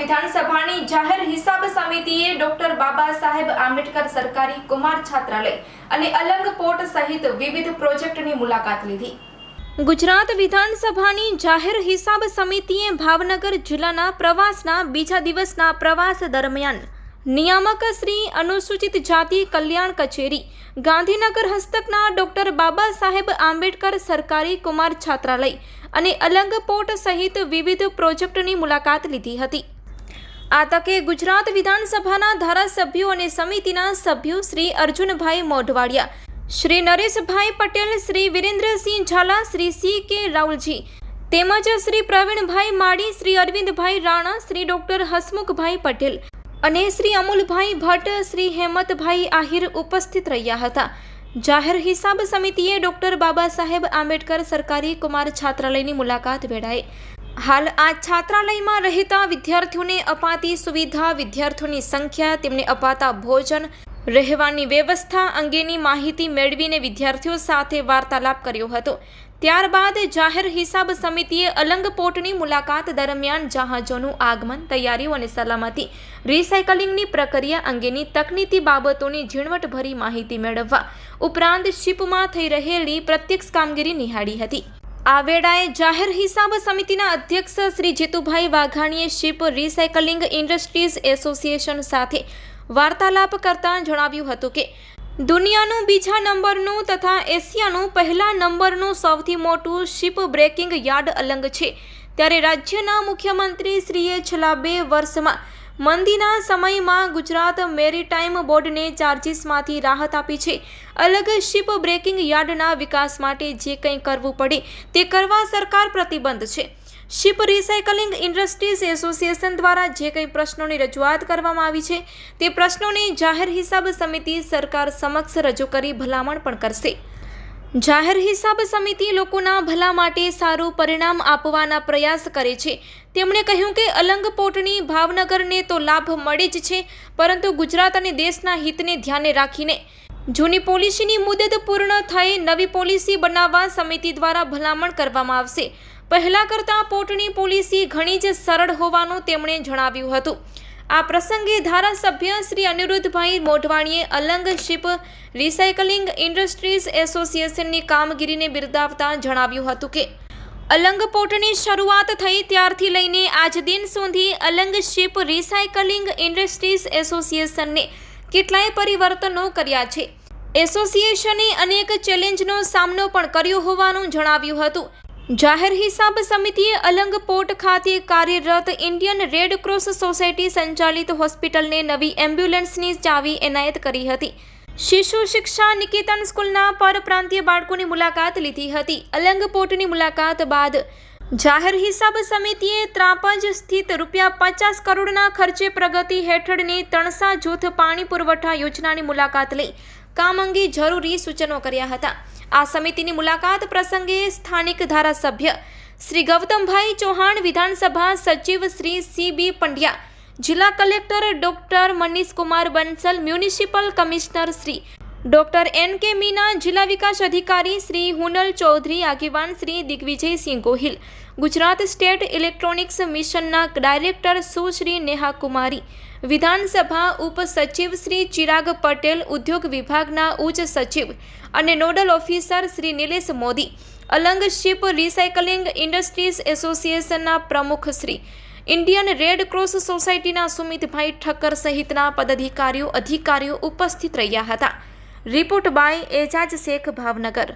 વિધાનસભાની જાહેર હિસાબ સમિતિએ ડોક્ટર બાબા સાહેબ આંબેડકર સરકારી કુમાર છાત્રાલય અને અલંગ પોર્ટ સહિત વિવિધ પ્રોજેક્ટની મુલાકાત લીધી. ગુજરાત વિધાનસભાની જાહેર હિસાબ સમિતિએ ભાવનગર જિલ્લાના પ્રવાસના બીજા દિવસના પ્રવાસ દરમિયાન નિયામક શ્રી અનુસૂચિત જાતિ કલ્યાણ કચેરી, ગાંધીનગર હસ્તકના ડોક્ટર બાબા સાહેબ આંબેડકર સરકારી કુમાર છાત્રાલય અને અલંગ પોર્ટ સહિત વિવિધ પ્રોજેક્ટની મુલાકાત લીધી હતી. આ તકે ગુજરાત વિધાનસભાના ધારાસભ્યો અને સમિતિના સભ્યો શ્રી અર્જુનભાઈ મોઢવાડિયા, શ્રી નરેશભાઈ પટેલ, શ્રી વિરેન્દ્રસિંહ ઝાલા, શ્રી સી કે રાઉલજી તેમજ શ્રી પ્રવીણભાઈ માળી, શ્રી અરવિંદભાઈ રાણા, શ્રી ડોક્ટર હસમુખભાઈ પટેલ અને શ્રી અમુલભાઈ ભટ્ટ, શ્રી હેમતભાઈ આહિર ઉપસ્થિત રહ્યા હતા. જાહેર હિસાબ સમિતિએ ડોક્ટર બાબા સાહેબ આંબેડકર સરકારી કુમાર છાત્રાલયની મુલાકાત વેળાએ હાલ આ છાત્રાલયમાં રહેતા વિદ્યાર્થીઓને અપાતી સુવિધા, વિદ્યાર્થીઓની સંખ્યા, તેમને અપાતા ભોજન, રહેવાની વ્યવસ્થા અંગેની માહિતી મેળવીને વિદ્યાર્થીઓ સાથે વાર્તાલાપ કર્યો હતો. ત્યારબાદ જાહેર હિસાબ સમિતિએ અલંગપોર્ટની મુલાકાત દરમિયાન જહાજોનું આગમન, તૈયારીઓ અને સલામતી, રિસાયકલિંગની પ્રક્રિયા અંગેની તકનીકી બાબતોની ઝીણવટભરી માહિતી મેળવવા ઉપરાંત શિપમાં થઈ રહેલી પ્રત્યક્ષ કામગીરી નિહાળી હતી. આ વેળાએ જાહેર હિસાબ સમિતિના અધ્યક્ષ શ્રી જીતુભાઈ વાઘાણીએ શિપ રિસાયકલિંગ ઇન્ડસ્ટ્રીઝ એસોસિએશન સાથે વાર્તાલાપ કરતા જણાવ્યું હતું કે, દુનિયાનું બીજા નંબરનું તથા એશિયાનું પહેલા નંબરનું સૌથી મોટું શિપ બ્રેકિંગ યાર્ડ અલંગ છે. ત્યારે રાજ્યના મુખ્યમંત્રી શ્રીએ છેલ્લા બે વર્ષમાં મંદીના સમયમાં ગુજરાત મેરીટાઈમ બોર્ડને ચાર્જિસમાંથી રાહત આપી છે. અલગ શિપ બ્રેકિંગ યાર્ડના વિકાસ માટે જે કંઈ કરવું પડે તે કરવા સરકાર પ્રતિબંધ છે. શિપ રિસાયકલિંગ ઇન્ડસ્ટ્રીઝ એસોસિએશન દ્વારા જે કંઈ પ્રશ્નોની રજૂઆત કરવામાં આવી છે તે પ્રશ્નોને જાહેર હિસાબ સમિતિ સરકાર સમક્ષ રજૂ કરી ભલામણ પણ કરશે. જાહેર હિસાબ સમિતિ લોકોના ભલા માટે સારું પરિણામ આપવાના પ્રયાસ કરે છે. તેમણે કહ્યું કે અલંગ પોર્ટની ભાવનગરને તો લાભ મળે જ છે, પરંતુ ગુજરાત અને દેશના હિતને ધ્યાને રાખીને. જૂની પોલિસીની મુદત પૂર્ણ થઈ નવી પોલિસી બનાવવા સમિતિ દ્વારા ભલામણ કરવામાં આવશે. પહેલાં કરતાં પોટની પોલિસી ઘણી જ સરળ હોવાનું તેમણે જણાવ્યું હતું. આ પ્રસંગે ધારાસભ્ય શ્રી અનિરુદ્ધભાઈ મોઢવાણીએ અલંગ શિપ રિસાયકલિંગ ઇન્ડસ્ટ્રીઝ એસોસિએશનની કામગીરીને બિરદાવતા જણાવ્યું હતું કે, અલંગ પોર્ટની શરૂઆત થઈ ત્યારથી લઈને આજ દિન સુધી અલંગ શિપ રિસાયકલિંગ ઇન્ડસ્ટ્રીઝ એસોસિએશનને કેટલાય પરિવર્તનો કર્યા છે. એસોસિએશને અનેક ચેલેન્જનો સામનો પણ કર્યો હોવાનું જણાવ્યું હતું. જાહેર હિસાબ સમિતિએ અલંગ પોર્ટ ખાતે કાર્યરત ઇન્ડિયન રેડ ક્રોસ સોસાયટી સંચાલિત હોસ્પિટલને નવી એમ્બ્યુલન્સની ચાવી એનાયત કરી હતી. શિશુ શિક્ષા નિકેતન સ્કૂલના પરપ્રાંતીય બાળકોની મુલાકાત લીધી હતી. અલંગ પોર્ટની મુલાકાત બાદ જાહેર હિસાબ સમિતિએ ત્રાપજ સ્થિત રૂપિયા પચાસ કરોડના ખર્ચે પ્રગતિ હેઠળની તણસા જૂથ પાણી પુરવઠા યોજનાની મુલાકાત લઈ કામ અંગે જરૂરી સૂચનો કર્યા હતા. આ સમિતિની મુલાકાત પ્રસંગે સ્થાનિક ધારાસભ્ય શ્રી ગૌતમભાઈ ચૌહાણ, વિધાનસભા સચિવ શ્રી સી બી પંડ્યા, જિલ્લા collector doctor Manishkumar Bansal, municipal commissioner Shri doctor N K Meena જિલ્લા વિકાસ અધિકારી શ્રી હુનલ ચૌધરી, આગેવાન શ્રી દિગ્વિજયસિંહ ગોહિલ, ગુજરાત સ્ટેટ ઇલેક્ટ્રોનિક્સ મિશનના ડાયરેક્ટર સુશ્રી નેહા કુમારી, વિધાનસભા ઉપસચિવ શ્રી ચિરાગ પટેલ, ઉદ્યોગ વિભાગના ઉચ્ચ સચિવ અને nodal officer Shri Nilesh Modi, Alang ship recycling industries એસોસિએશનના પ્રમુખ શ્રી, ઇન્ડિયન રેડ ક્રોસ સોસાયટીના સુમિતભાઈ ઠક્કર સહિતના પદાધિકારીઓ, અધિકારીઓ ઉપસ્થિત રહ્યા હતા. Report by Ejaz Shaikh Bhavnagar.